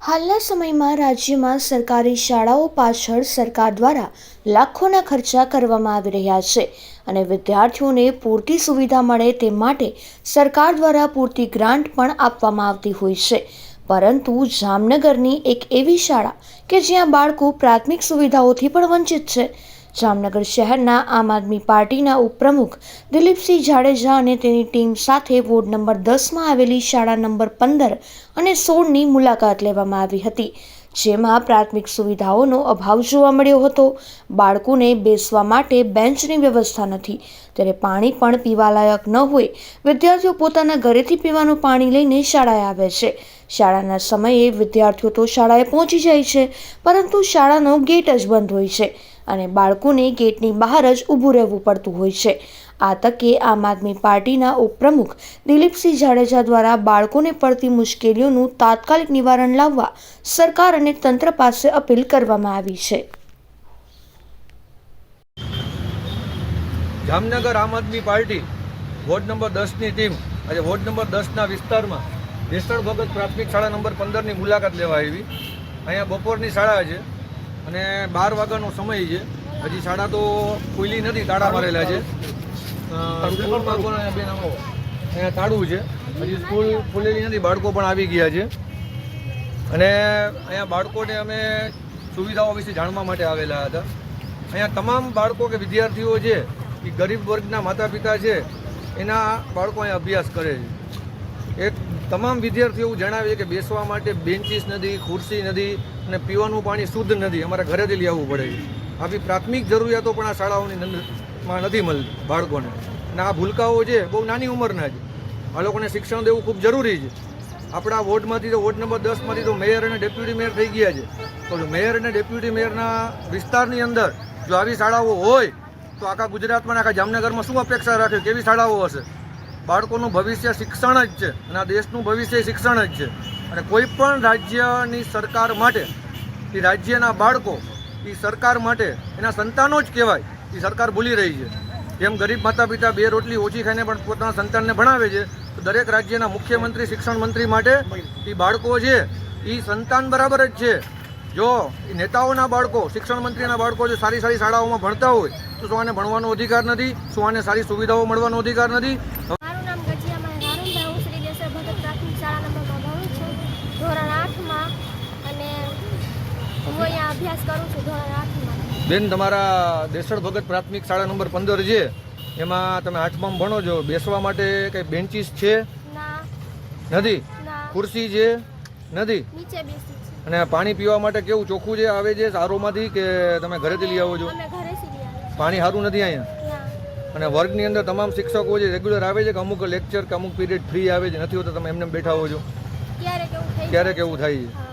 હાલના સમયમાં રાજ્યમાં સરકારી શાળાઓ પાછળ સરકાર દ્વારા લાખોના ખર્ચા કરવામાં આવી રહ્યા છે અને વિદ્યાર્થીઓને પૂરતી સુવિધા મળે તે માટે સરકાર દ્વારા પૂરતી ગ્રાન્ટ પણ આપવામાં આવતી હોય છે. પરંતુ જામનગરની એક એવી શાળા કે જ્યાં બાળકો પ્રાથમિક સુવિધાઓથી પણ વંચિત છે જામનગર શહેરના આમ આદમી પાર્ટીના ઉપપ્રમુખ દિલીપસિંહ જાડેજા અને તેની ટીમ સાથે વોર્ડ નંબર દસમાં આવેલી શાળા નંબર પંદર અને સોળની મુલાકાત લેવામાં આવી હતી, જેમાં પ્રાથમિક સુવિધાઓનો અભાવ જોવા મળ્યો હતો. બાળકોને બેસવા માટે બેન્ચની વ્યવસ્થા નથી, ત્યારે પાણી પણ પીવાલાયક ન હોય. વિદ્યાર્થીઓ પોતાના ઘરેથી પીવાનું પાણી લઈને શાળાએ આવે છે. શાળાના સમયે વિદ્યાર્થીઓ તો શાળાએ પહોંચી જાય છે, પરંતુ શાળાનો ગેટ જ બંધ હોય છે. અને બાળકોને ગેટની બહાર જ ઊભું રહેવું પડતું હોય છે. આ તકે આમ આદમી પાર્ટીના ઉપપ્રમુખ દિલીપસિંહ જાડેજા દ્વારા બાળકોને પડતી મુશ્કેલીઓનું તાત્કાલિક નિવારણ લાવવા સરકાર અને તંત્ર પાસે અપીલ કરવામાં આવી છે. Jamnagar Aam Aadmi Party ward number દસની ટીમ આજે વોર્ડ નંબર દસના વિસ્તારમાં દેસણ ભગત પ્રાથમિક શાળા નંબર પંદરની મુલાકાત લેવા આવી. અહીંયા બપોરની શાળા છે. અને બાર વાગ્યાનો સમય છે. હજી શાળા તો ખુલ્લી નથી, તાળા મારેલા છે. અહીંયા તાળું છે. હજી સ્કૂલ ખુલેલી નથી, બાળકો પણ આવી ગયા છે. અને અહીંયા બાળકોને અમે સુવિધાઓ વિશે જાણવા માટે આવેલા હતા. અહીંયા તમામ બાળકો કે વિદ્યાર્થીઓ છે એ ગરીબ વર્ગના માતા પિતા છે, એના બાળકો અહીંયા અભ્યાસ કરે છે. એક તમામ વિદ્યાર્થીઓ એવું જણાવે કે બેસવા માટે બેન્ચીસ નથી, ખુરશી નથી અને પીવાનું પાણી શુદ્ધ નથી. અમારે ઘરેથી લઈ આવવું પડે આવી પ્રાથમિક જરૂરિયાતો પણ આ શાળાઓની માં નથી મળતી બાળકોને. અને આ ભૂલકાઓ છે, બહુ નાની ઉંમરના છે. આ લોકોને શિક્ષણ દેવું ખૂબ જરૂરી છે. આપણા વોર્ડમાંથી તો, વોર્ડ નંબર દસમાંથી તો મેયર અને ડેપ્યુટી મેયર થઈ ગયા છે. તો મેયર અને ડેપ્યુટી મેયરના વિસ્તારની અંદર જો આવી શાળાઓ હોય, તો આખા ગુજરાતમાં આખા જામનગરમાં શું અપેક્ષા રાખે? કેવી શાળાઓ હશે? બાળકોનું ભવિષ્ય શિક્ષણ જ છે અને આ દેશનું ભવિષ્ય શિક્ષણ જ છે. અને કોઈ પણ રાજ્યની સરકાર માટે, એ રાજ્યના બાળકો, એ સરકાર માટે, એના સંતાનો જ કહેવાય, એ સરકાર ભૂલી રહી છે. જેમ ગરીબ માતા પિતા બે રોટલી ઓછી ખાઈને પણ પોતાના સંતાનને ભણાવે છે, તો દરેક રાજ્યના મુખ્યમંત્રી, શિક્ષણ મંત્રી માટે એ બાળકો છે, એ સંતાન બરાબર જ છે. જો એ નેતાઓના બાળકો, શિક્ષણ મંત્રીના બાળકો જો સારી સારી શાળાઓમાં ભણતા હોય, તો શું આને ભણવાનો અધિકાર નથી? શું આને સારી સુવિધાઓ મળવાનો અધિકાર નથી મારું નામ ગજિયામાં રારુણભાઈ હું શ્રી દેસર ભગત પ્રાથમિક શાળા નંબરમાં ભણું છું ધોરણ આઠમાં અને હું અહીંયા અભ્યાસ કરું છું ધોરણ આઠમાં. બેન તમારા દેસળ ભગત પ્રાથમિક શાળા નંબર પંદર છે એમાં તમે આઠમાં ભણો છો બેસવા માટે કંઈ બેન્ચીસ છે? નથી? ખુરશી છે? નથી? અને પાણી પીવા માટે કેવું ચોખ્ખું છે આવે છે સારોમાંથી કે તમે ઘરેથી લઈ આવો છો? પાણી સારું નથી અહીંયા? અને વર્ગની અંદર તમામ શિક્ષકો જે રેગ્યુલર આવે છે કે અમુક લેક્ચર કે અમુક પીરિયડ ફ્રી આવે છે નથી હોતા તમે એમને બેઠા હો છો? ક્યારેક એવું થાય છે.